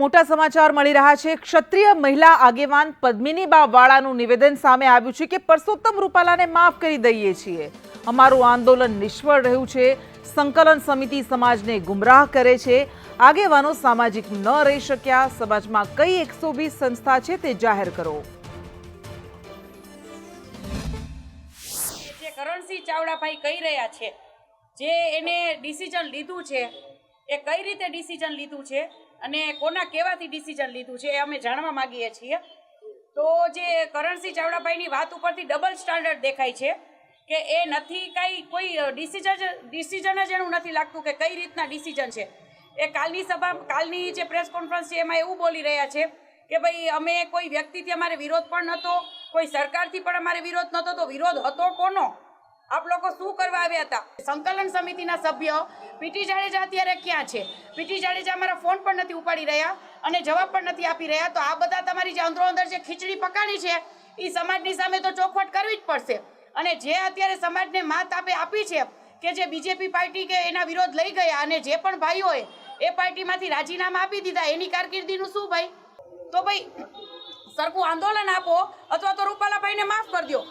મોટા સમાચાર મળી રહ્યા છે. ક્ષત્રિય મહિલા આગેવાન પદ્મિનીબા વાળાનું નિવેદન સામે આવ્યું છે કે પરસોત્તમ રૂપાલાને માફ કરી દઈએ છીએ. અમારું આંદોલન નિષ્ફળ રહ્યું છે. સંકલન સમિતિ સમાજને ગુમરાહ કરે છે. આગેવાનો સામાજિક ન રહી શક્યા. સમાજમાં કઈ એકસો વીસ સંસ્થા છે તે જાહેર કરો. કરણસિંહ ચાવડાભાઈ કહી રહ્યા છે, જે એને ડિસિઝન લીધું છે એ કઈ રીતે ડિસિઝન લીધું છે અને કોના કહેવાથી ડિસિઝન લીધું છે એ અમે જાણવા માંગીએ છીએ. તો જે કરણસિંહ ચાવડાભાઈની વાત ઉપરથી ડબલ સ્ટાન્ડર્ડ દેખાય છે કે એ નથી કાંઈ કોઈ ડિસિઝન ડિસિઝન જ એનું નથી લાગતું કે કઈ રીતના ડિસિઝન છે. એ કાલની સભા, કાલની જે પ્રેસ કોન્ફરન્સ છે એમાં એવું બોલી રહ્યા છે કે ભાઈ અમે કોઈ વ્યક્તિથી અમારે વિરોધ પણ નહોતો, કોઈ સરકારથી પણ અમારે વિરોધ નહોતો, તો વિરોધ હતો કોનો? આપ લોકો શું કરવા આવ્યા હતા? સંકલન સમિતિના સભ્ય પીટી જાડેજા અત્યારે ક્યાં છે? પીટી જાડેજા અમારા ફોન પણ નથી ઉપાડી રહ્યા અને જવાબ પણ નથી આપી રહ્યા. તો આ બધા તમારી જે અંદરો અંદર જે ખીચડી પકાણી છે એ સમાજની સામે તો ચોખવટ કરવી જ પડશે. અને જે અત્યારે સમાજને માત આપે આપી છે કે જે બીજેપી પાર્ટી કે એના વિરોધ લઈ ગયા અને જે પણ ભાઈઓએ એ પાર્ટીમાંથી રાજીનામા આપી દીધા, એની કારકિર્દીનું શું ભાઈ? તો ભાઈ, સરખું આંદોલન આપો અથવા તો રૂપાલાભાઈને માફ કરી દો.